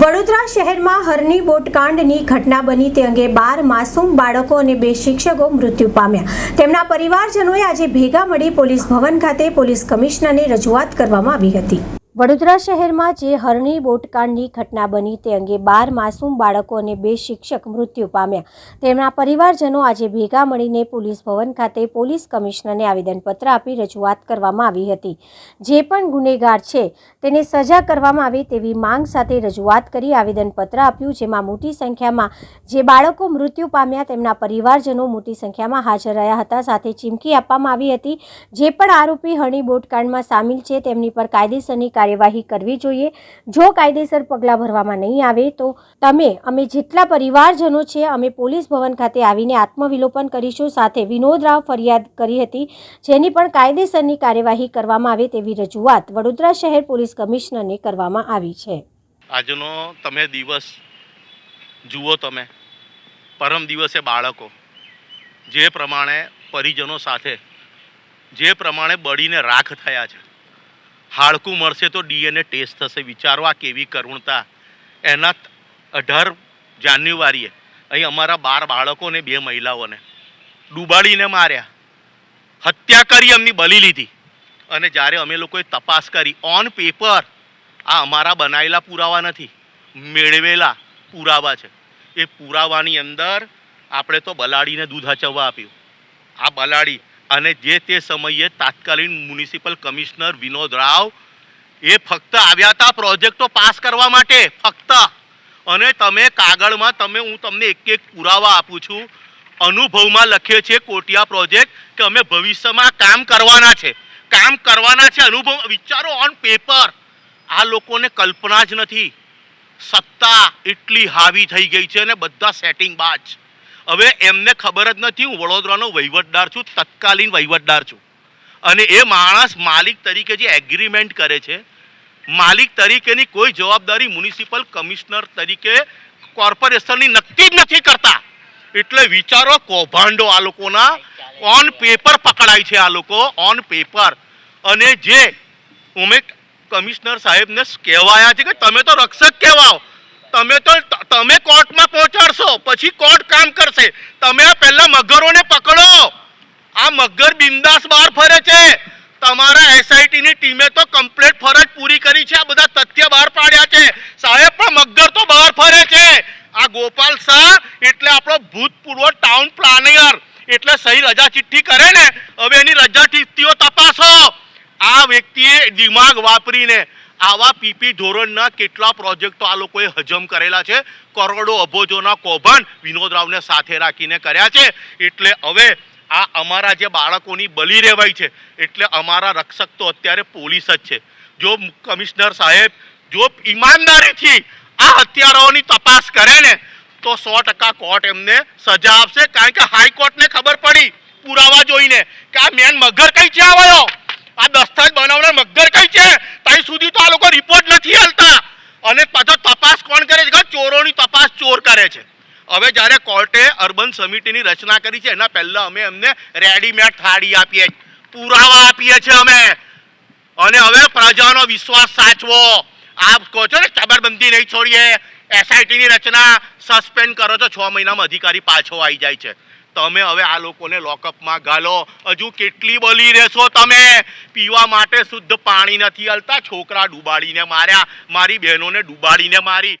વડોદરા શહેરમાં હરની બોટકાંડની ઘટના બની તે અંગે બાર માસૂમ બાળકો અને બે શિક્ષકો મૃત્યુ પામ્યા. તેમના પરિવારજનોએ આજે ભેગા મળી પોલીસ ભવન ખાતે પોલીસ કમિશનરને રજૂઆત કરવામાં આવી હતી. વડોદરા શહેરમાં જે હરણી બોટકાંડની ઘટના બની તે અંગે બાર માસૂમ બાળકો અને બે શિક્ષક મૃત્યુ પામ્યા. તેમના પરિવારજનો આજે ભેગા મળીને પોલીસ ભવન ખાતે પોલીસ કમિશનરને આવેદનપત્ર આપી રજૂઆત કરવામાં આવી હતી. જે પણ ગુનેગાર છે, તેને સજા કરવામાં આવે તેવી માંગ સાથે રજૂઆત કરી આવેદનપત્ર આપ્યું, જેમાં મોટી સંખ્યામાં જે બાળકો મૃત્યુ પામ્યા તેમના પરિવારજનો મોટી સંખ્યામાં હાજર રહ્યા હતા. સાથે ચીમકી આપવામાં આવી હતી, જે પણ આરોપી હરણી બોટકાંડમાં સામેલ છે, તેમની પર કાયદેસરની કાર્યવાહી કરવી જોઈએ. જો કાયદેસર પગલાં ભરવામાં નહીં આવે તો તમે, અમે જેટલા પરિવારજનો છે, અમે પોલીસ ભવન ખાતે આવીને આત્મવિલોપન કરીશું. સાથે વિનોદ રાવ ફરિયાદ કરી હતી, જેની પણ કાયદેસરની કાર્યવાહી કરવામાં આવે તેવી રજૂઆત વડોદરા શહેર પોલીસ કમિશનરને કરવામાં આવી છે. આજનો તમે દિવસ જુઓ તમે. પરમ દિવસે બાળકો. જે પ્રમાણે પરિજનો સાથે, જે પ્રમાણે બળીને રાખ થયા છે. હાડકું મળશે તો ડીએનએ ટેસ્ટ થશે. વિચારો આ કેવી કરુણતા. એના અઢાર જાન્યુઆરીએ અહીં અમારા બાર બાળકોને, બે મહિલાઓને ડૂબાડીને માર્યા. હત્યા કરી, એમની બલી લીધી. અને જ્યારે અમે લોકોએ તપાસ કરી ઓન પેપર આ અમારા બનાવેલા પુરાવા નથી. મેળવેલા પુરાવા છે. એ પુરાવાની અંદર આપણે તો બલાડીને દૂધ હચવવા આપ્યું. આ બલાડી અને જે તે સમયે તાત્કાલિન મ્યુનિસિપલ કમિશનર વિનોદ રાવ એ ફક્ત આવ્યા હતા પ્રોજેક્ટો પાસ કરવા માટે, ફક્ત. અને તમે કાગળમાં, તમે, હું તમને એક એક પુરાવા આપું છું. અનુભવમાં લખે છે કોટિયા પ્રોજેક્ટ કે અમે ભવિષ્યમાં કામ કરવાના છે. કામ કરવાના છે અનુભવ, વિચારો ઓન પેપર આ લોકોને કલ્પના જ નથી. સત્તા એટલી હાવી થઈ ગઈ છે અને બધા સેટિંગ બાજ. હવે એમને ખબર જ નથી, હું વડોદરાનો વહીવટદાર છું, તત્કાલીન વહીવટદાર છું. અને એ માણસ માલિક તરીકે જે એગ્રીમેન્ટ કરે છે, માલિક તરીકેની કોઈ જવાબદારી મ્યુનિસિપલ કમિશનર તરીકે કોર્પોરેશનની નક્કી જ નથી કરતા. એટલે વિચારો કૌભાંડો આ લોકોના ઓન પેપર પકડાય છે આ લોકો ઓન પેપર અને જે ઉમે કમિશનર સાહેબને કહેવાયા છે કે તમે તો રક્ષક કહેવાઓ, તમે તો, તમે કોર્ટમાં પહોંચાડશો, પછી કોર્ટ કામ કરશે. તમે પહેલા મગરોને પકડો. આ મગર બિંદાસ બહાર ફરે છે. તમારા એસઆઈટી ની ટીમે તો કમ્પ્લીટ ફરજ પૂરી કરી છે. આ બધા તથ્ય બહાર પાડ્યા છે. સાહેબ, પણ મગર તો બહાર ફરે છે. આ ગોપાલ શાહ એટલે આપણો ભૂતપૂર્વ ટાઉન પ્લાનર એટલે સહી રજા ચિઠ્ઠી કરે ને, હવે એની રજા ચિઠ્ઠીઓ તપાસો. આ વ્યક્તિએ દિમાગ વાપરીને આવા પીપી ધોરણના કેટલા પ્રોજેક્ટો આ લોકોએ હજમ કરેલા છે? કરોડો અબોજોના કૌભાંડ વિનોદ રાવને સાથે રાખીને કર્યા છે. એટલે હવે આ અમારા જે બાળકોની બલી રહેવાય છે, એટલે અમારા રક્ષક તો અત્યારે પોલીસ જ છે. જો કમિશનર સાહેબ, જો ઈમાનદારીથી આ હત્યારાઓની તપાસ કરે ને, તો સો ટકા કોર્ટ એમને સજા આપશે. કારણ કે હાઈકોર્ટને ખબર પડી, પુરાવા જોઈને, કે આ મેન મગર કઈ છે આવ્યો આ દસ્તાવેજ બનાવનાર મગર કઈ છે? ત્યાં સુધી તો આ લોકો રિપોર્ટ નથી હાલતા. અને પાછો તપાસ કોણ કરે છે? ચોરોની તપાસ ચોર કરે છે. હવે જ્યારે કોર્ટે અર્બન સમિતિની રચના કરી છે, એના પહેલા અમે એમને રેડીમેડ થાળી આપીએ પુરાવા આપીએ છીએ અમે. અને હવે પ્રજાનો વિશ્વાસ સાચવો. આપ કહો છો ને કબરબંધી નહીં છોડીએ. એસઆઈટીની રચના સસ્પેન્ડ કરો છો. છ મહિનામાં અધિકારી પાછો આવી જાય છે. તમે હવે આ લોકોને લોકઅપમાં ગાલો. હજુ કેટલી બલી રહેશો તમે? પીવા માટે શુદ્ધ પાણી નથી હલતા. છોકરા ડૂબાડીને માર્યા. મારી બહેનોને ડૂબાડીને મારી.